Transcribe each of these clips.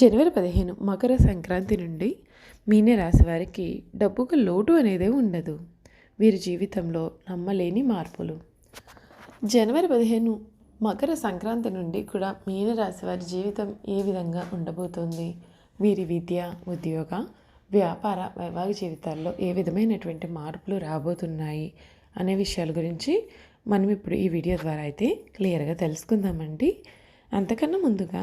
జనవరి పదిహేను మకర సంక్రాంతి నుండి మీనరాశి వారికి డబ్బుకు లోటు అనేదే ఉండదు. వీరి జీవితంలో నమ్మలేని మార్పులు. జనవరి పదిహేను మకర సంక్రాంతి నుండి కూడా మీన రాశి వారి జీవితం ఏ విధంగా ఉండబోతోంది? వీరి విద్య ఉద్యోగ వ్యాపార వైవాహిక జీవితాల్లో ఏ విధమైనటువంటి మార్పులు రాబోతున్నాయి అనే విషయాల గురించి మనం ఇప్పుడు ఈ వీడియో ద్వారా అయితే క్లియర్గా తెలుసుకుందామండి. అంతకన్నా ముందుగా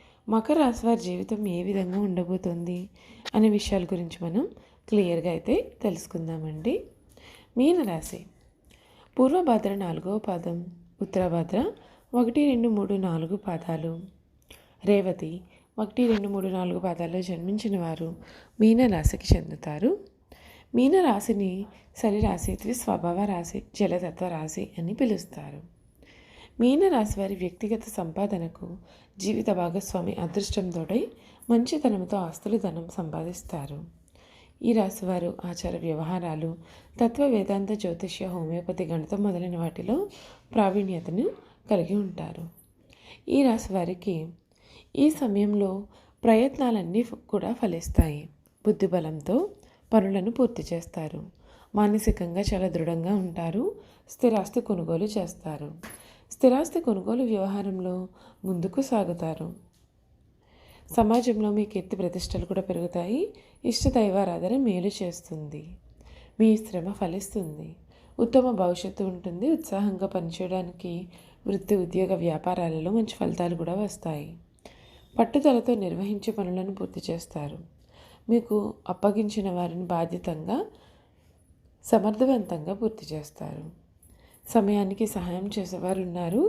మకర రాశి వారి జీవితం ఏ విధంగా ఉండబోతుంది అనే విషయాల గురించి మనం క్లియర్గా అయితే తెలుసుకుందామండి. మీనరాశి. పూర్వభద్ర నాలుగవ పాదం ఉత్తరభద్ర ఒకటి రెండు మూడు నాలుగు పాదాలు. రేవతి ఒకటి రెండు మూడు నాలుగు పాదాల్లో జన్మించిన వారు మీనరాశికి చెందుతారు. మీనరాశిని సరిరాశి స్వభావ రాశి జలతత్వ రాశి అని పిలుస్తారు. మీనరాశి వారి వ్యక్తిగత సంపాదనకు జీవిత భాగస్వామి అదృష్టంతోడై మంచితనంతో ఆస్తులు ధనం సంపాదిస్తారు. ఈ రాశి వారు ఆచార వ్యవహారాలు తత్వ వేదాంత జ్యోతిష్య హోమియోపతి గణితం మొదలైన వాటిలో ప్రావీణ్యతను కలిగి ఉంటారు. ఈ రాశి వారికి ఈ సమయంలో ప్రయత్నాలన్నీ కూడా ఫలిస్తాయి. బుద్ధిబలంతో పనులను పూర్తి చేస్తారు. మానసికంగా చాలా దృఢంగా ఉంటారు. స్థిరాస్తి కొనుగోలు చేస్తారు. స్థిరాస్తి కొనుగోలు వ్యవహారంలో ముందుకు సాగుతారు. సమాజంలో మీ కీర్తి ప్రతిష్టలు కూడా పెరుగుతాయి. ఇష్ట దైవారాధన మేలు చేస్తుంది. మీ శ్రమ ఫలిస్తుంది. ఉత్తమ భవిష్యత్తు ఉంటుంది. ఉత్సాహంగా పనిచేయడానికి వృత్తి ఉద్యోగ వ్యాపారాలలో మంచి ఫలితాలు కూడా వస్తాయి. పట్టుదలతో నిర్వహించే పనులను పూర్తి చేస్తారు. మీకు అప్పగించిన వారిని బాధ్యతంగా సమర్థవంతంగా పూర్తి చేస్తారు. సమయానికి సహాయం చేసేవారు ఉన్నారు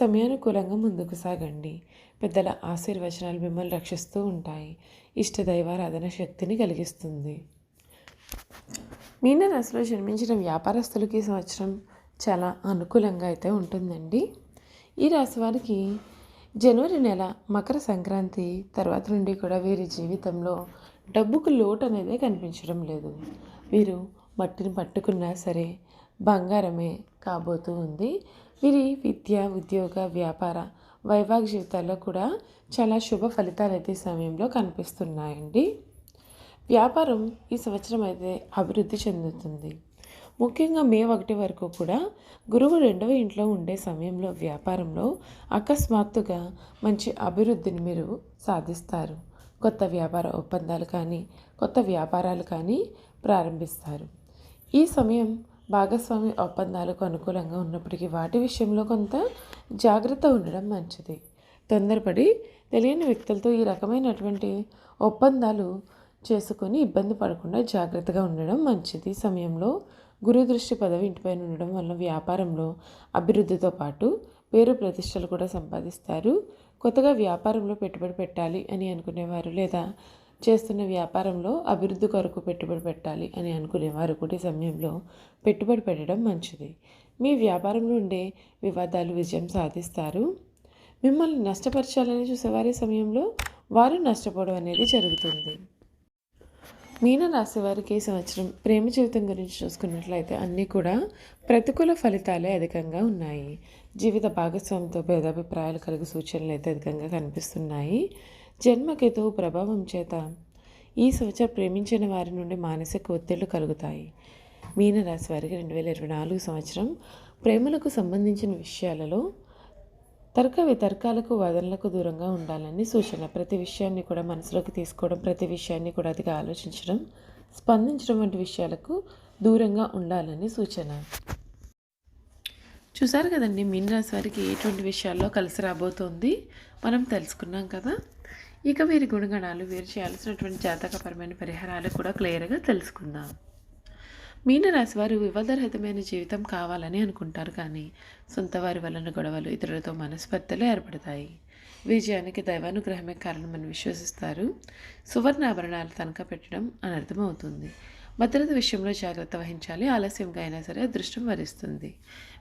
సమయానుకూలంగా ముందుకు సాగండి. పెద్దల ఆశీర్వచనాలు మిమ్మల్ని రక్షిస్తూ ఉంటాయి. ఇష్టదైవారాధన శక్తిని కలిగిస్తుంది. మీనరాశిలో జన్మించిన వ్యాపారస్తులకి ఈ సంవత్సరం చాలా అనుకూలంగా అయితే ఉంటుందండి. ఈ రాశి వారికి జనవరి నెల మకర సంక్రాంతి తర్వాత నుండి కూడా వీరి జీవితంలో డబ్బుకు లోటు అనేది కనిపించడం లేదు. వీరు మట్టిని పట్టుకున్నా సరే బంగారమే కాబోతూ ఉంది. వీరి విద్య ఉద్యోగ వ్యాపార వైవాహిక జీవితాల్లో కూడా చాలా శుభ ఫలితాలు అయితే సమయంలో కనిపిస్తున్నాయండి. వ్యాపారం ఈ సంవత్సరం అయితే అభివృద్ధి చెందుతుంది. ముఖ్యంగా మే ఒకటి వరకు కూడా గురువు రెండవ ఇంట్లో ఉండే సమయంలో వ్యాపారంలో అకస్మాత్తుగా మంచి అభివృద్ధిని మీరు సాధిస్తారు. కొత్త వ్యాపార ఒప్పందాలు కానీ కొత్త వ్యాపారాలు కానీ ప్రారంభిస్తారు. ఈ సమయం భాగస్వామి ఒప్పందాలకు అనుకూలంగా ఉన్నప్పటికీ వాటి విషయంలో కొంత జాగ్రత్త ఉండడం మంచిది. తొందరపడి తెలియని వ్యక్తులతో ఈ రకమైనటువంటి ఒప్పందాలు చేసుకొని ఇబ్బంది పడకుండా జాగ్రత్తగా ఉండడం మంచిది. సమయంలో గురుదృష్టి పదవి ఇంటిపైన ఉండడం వల్ల వ్యాపారంలో అభివృద్ధితో పాటు పేరు ప్రతిష్టలు కూడా సంపాదిస్తారు. కొత్తగా వ్యాపారంలో పెట్టుబడి పెట్టాలి అని అనుకునేవారు లేదా చేస్తున్న వ్యాపారంలో అభివృద్ధి కొరకు పెట్టుబడి పెట్టాలి అని అనుకునేవారు కూడా సమయంలో పెట్టుబడి పెట్టడం మంచిది. మీ వ్యాపారంలో ఉండే వివాదాలు విజయం సాధిస్తారు. మిమ్మల్ని నష్టపరచాలని చూసేవారి సమయంలో వారు నష్టపోవడం అనేది జరుగుతుంది. మీన రాశి వారికి ఈ సంవత్సరం ప్రేమ జీవితం గురించి చూసుకున్నట్లయితే అన్నీ కూడా ప్రతికూల ఫలితాలే అధికంగా ఉన్నాయి. జీవిత భాగస్వామితో భేదాభిప్రాయాలు కలిగి సూచనలు అయితే అధికంగా కనిపిస్తున్నాయి. జన్మకేతువు ప్రభావం చేత ఈ సంవత్సరం ప్రేమించిన వారి నుండి మానసిక ఒత్తిళ్ళు కలుగుతాయి. మీనరాశి వారికి రెండు వేల ఇరవై నాలుగు సంవత్సరం ప్రేమలకు సంబంధించిన విషయాలలో తర్క వితర్కాలకు వాదనలకు దూరంగా ఉండాలని సూచన. ప్రతి విషయాన్ని కూడా మనసులోకి తీసుకోవడం ప్రతి విషయాన్ని కూడా అదిగా ఆలోచించడం స్పందించడం వంటి విషయాలకు దూరంగా ఉండాలని సూచన. చూసారు కదండి మీనరాశి వారికి ఎటువంటి విషయాల్లో కలిసి రాబోతోంది? మనం తెలుసుకున్నాం కదా. ఇక వీరి గుణగణాలు వీరు చేయాల్సినటువంటి జాతకపరమైన పరిహారాలు కూడా క్లియర్గా తెలుసుకుందాం. మీనరాశి వారు వివాదరహితమైన జీవితం కావాలని అనుకుంటారు కానీ సొంత వారి వలన గొడవలు ఇతరులతో మనస్పర్ధలు ఏర్పడతాయి. విజయానికి దైవానుగ్రహమే కారణమని విశ్వసిస్తారు. సువర్ణ ఆభరణాలు తనఖా పెట్టడం అనర్థమవుతుంది. భద్రత విషయంలో జాగ్రత్త వహించాలి ఆలస్యంగా అయినా సరే అదృష్టం వరిస్తుంది.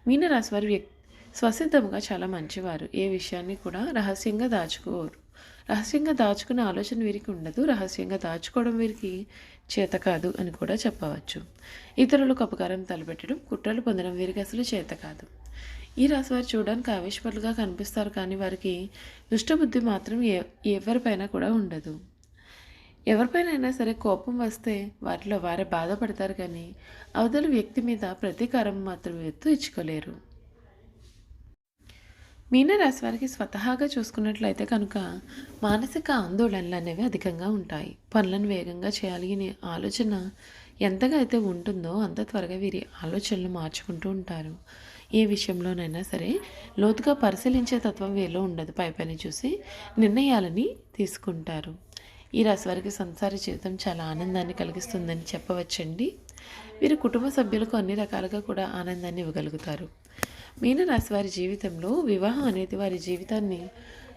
మీనరాశి వారు వ్యక్ స్వసిద్ధంగా చాలా మంచివారు. ఏ విషయాన్ని కూడా రహస్యంగా దాచుకోరు. రహస్యంగా దాచుకునే ఆలోచన వీరికి ఉండదు. రహస్యంగా దాచుకోవడం వీరికి చేత కాదు అని కూడా చెప్పవచ్చు. ఇతరులకు అపకారం తలపెట్టడం కుట్రలు పొందడం వీరికి అసలు చేత కాదు. ఈ రాశి వారు చూడడానికి ఆవేశపరులుగా కనిపిస్తారు కానీ వారికి దుష్టబుద్ధి మాత్రం ఏ ఎవరిపైన కూడా ఉండదు. ఎవరిపైన అయినా సరే కోపం వస్తే వాటిలో వారే బాధపడతారు కానీ అవతల వ్యక్తి మీద ప్రతీకారం మాత్రం ఎత్తు ఇచ్చుకోలేరు. మీనరాశి వారికి స్వతహాగా చూసుకున్నట్లయితే కనుక మానసిక ఆందోళనలు అనేవి అధికంగా ఉంటాయి. పనులను వేగంగా చేయాలి అనే ఆలోచన ఎంతగా అయితే ఉంటుందో అంత త్వరగా వీరి ఆలోచనలు మార్చుకుంటూ ఉంటారు. ఏ విషయంలోనైనా సరే లోతుగా పరిశీలించే తత్వం వీరిలో ఉండదు. పైపైన చూసి నిర్ణయాలని తీసుకుంటారు. ఈ రాశి వారికి సంసార జీవితం చాలా ఆనందాన్ని కలిగిస్తుందని చెప్పవచ్చండి. వీరి కుటుంబ సభ్యులకు అన్ని రకాలుగా కూడా ఆనందాన్ని ఇవ్వగలుగుతారు. మీనరాశి వారి జీవితంలో వివాహం అనేది వారి జీవితాన్ని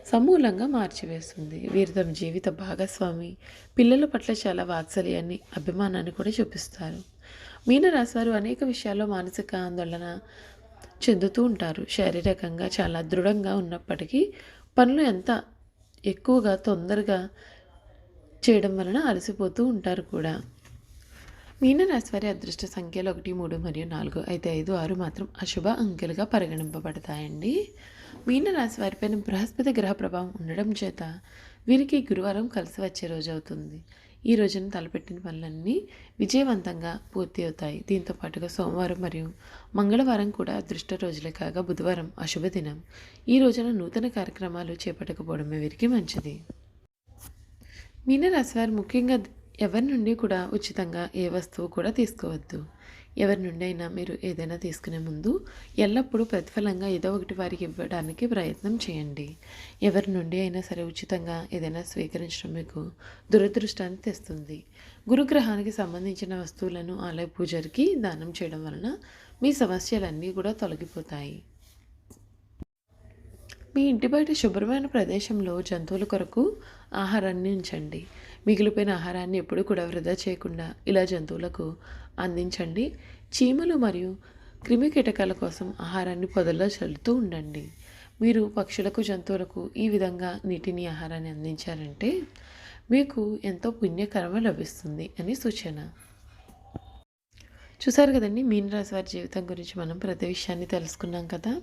సమూలంగా మార్చివేస్తుంది. వీరు తమ జీవిత భాగస్వామి పిల్లల పట్ల చాలా వాత్సల్యాన్ని అభిమానాన్ని కూడా చూపిస్తారు. మీనరాశి వారు అనేక విషయాల్లో మానసిక ఆందోళన చెందుతూ ఉంటారు. శారీరకంగా చాలా దృఢంగా ఉన్నప్పటికీ పనులు ఎంత ఎక్కువగా తొందరగా చేయడం వలన అలసిపోతూ ఉంటారు కూడా. మీనరాశి వారి అదృష్ట సంఖ్యలు ఒకటి మూడు మరియు నాలుగు అయితే ఐదు ఆరు మాత్రం అశుభ అంకెలుగా పరిగణింపబడతాయండి. మీనరాశి వారిపైన బృహస్పతి గ్రహ ప్రభావం ఉండడం చేత వీరికి గురువారం కలిసి వచ్చే రోజు అవుతుంది. ఈ రోజున తలపెట్టిన పనులన్నీ విజయవంతంగా పూర్తి అవుతాయి. దీంతో పాటుగా సోమవారం మరియు మంగళవారం కూడా అదృష్ట రోజులే కాగా బుధవారం అశుభ దినం. ఈ రోజున నూతన కార్యక్రమాలు చేపట్టకపోవడమే వీరికి మంచిది. మీనరాశి వారు ముఖ్యంగా ఎవరి నుండి కూడా ఉచితంగా ఏ వస్తువు కూడా తీసుకోవద్దు. ఎవరి నుండి అయినా మీరు ఏదైనా తీసుకునే ముందు ఎల్లప్పుడూ ప్రతిఫలంగా ఏదో ఒకటి వారికి ఇవ్వడానికి ప్రయత్నం చేయండి. ఎవరి నుండి అయినా సరే ఉచితంగా ఏదైనా స్వీకరించడం మీకు దురదృష్టాన్ని తెస్తుంది. గురుగ్రహానికి సంబంధించిన వస్తువులను ఆలయ పూజారికి దానం చేయడం వలన మీ సమస్యలన్నీ కూడా తొలగిపోతాయి. మీ ఇంటి బయట శుభ్రమైన ప్రదేశంలో జంతువుల కొరకు ఆహారాన్ని ఉంచండి. మిగిలిపోయిన ఆహారాన్ని ఎప్పుడూ కూడా వృధా చేయకుండా ఇలా జంతువులకు అందించండి. చీమలు మరియు క్రిమి కీటకాల కోసం ఆహారాన్ని పొదల్లో చల్లుతూ ఉండండి. మీరు పక్షులకు జంతువులకు ఈ విధంగా నీటిని ఆహారాన్ని అందించారంటే మీకు ఎంతో పుణ్యకర్మ లభిస్తుంది అని సూచన. చూసారు కదండి మీనరాశి వారి జీవితం గురించి మనం ప్రతి విషయాన్ని తెలుసుకున్నాం కదా?